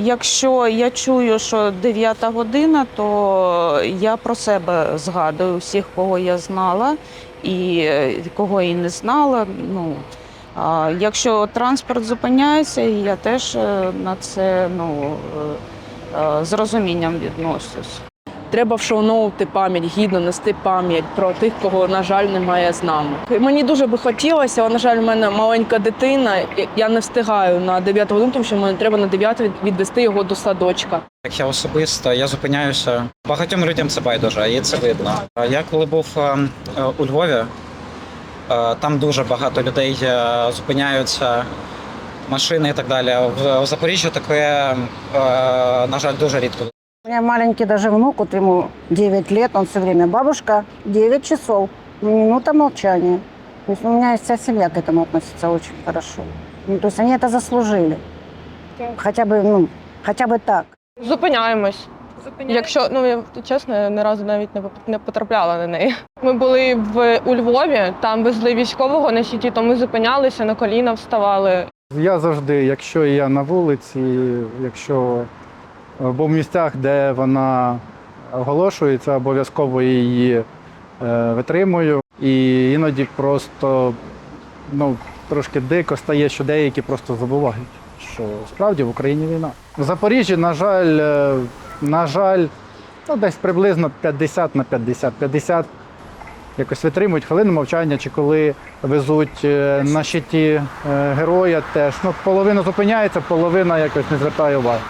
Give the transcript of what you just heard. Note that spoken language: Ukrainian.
Якщо я чую, що 9 година, то я про себе згадую всіх, кого я знала і кого і не знала. Ну, якщо транспорт зупиняється, я теж е, на це ну, е, е, з розумінням відношусь. Треба вшановувати пам'ять, гідно нести пам'ять про тих, кого, на жаль, немає з нами. Мені дуже би хотілося, але, на жаль, в мене маленька дитина. Я не встигаю на 9 годину, тому що мені треба на 9 відвести його до садочка. Як я особисто, я зупиняюся. Багатьом людям це байдуже, і це видно. Я коли був е, у Львові, е, там дуже багато людей е, зупиняються, машини і так далі. В Запоріжжі таке, на жаль, дуже рідко. У меня маленький даже внук, вот ему 9 лет, он все время, бабушка, 9 часов, минута молчания. То есть у меня вся семья к этому относится очень хорошо. Ну, то есть они это заслужили. Хотя бы, ну, хотя бы так. Зупиняємось. Якщо ну я чесно, я ні разу навіть не поп- не потрапляла на неї. Ми були в у Львові, там везли військового на сіті, то ми зупинялися на коліна, вставали. Я завжди, якщо я на вулиці, якщо або в місцях, де вона оголошується, обов'язково її е, витримую. І іноді просто ну, трошки дико стає, що деякі просто забувають, що справді в Україні війна. В Запоріжжі, на жаль, е, на жаль, ну, десь приблизно 50 на 50. 50 якось витримують хвилину мовчання, чи коли везуть е, на щиті героя теж. Ну, половина зупиняється, половина якось не звертає уваги.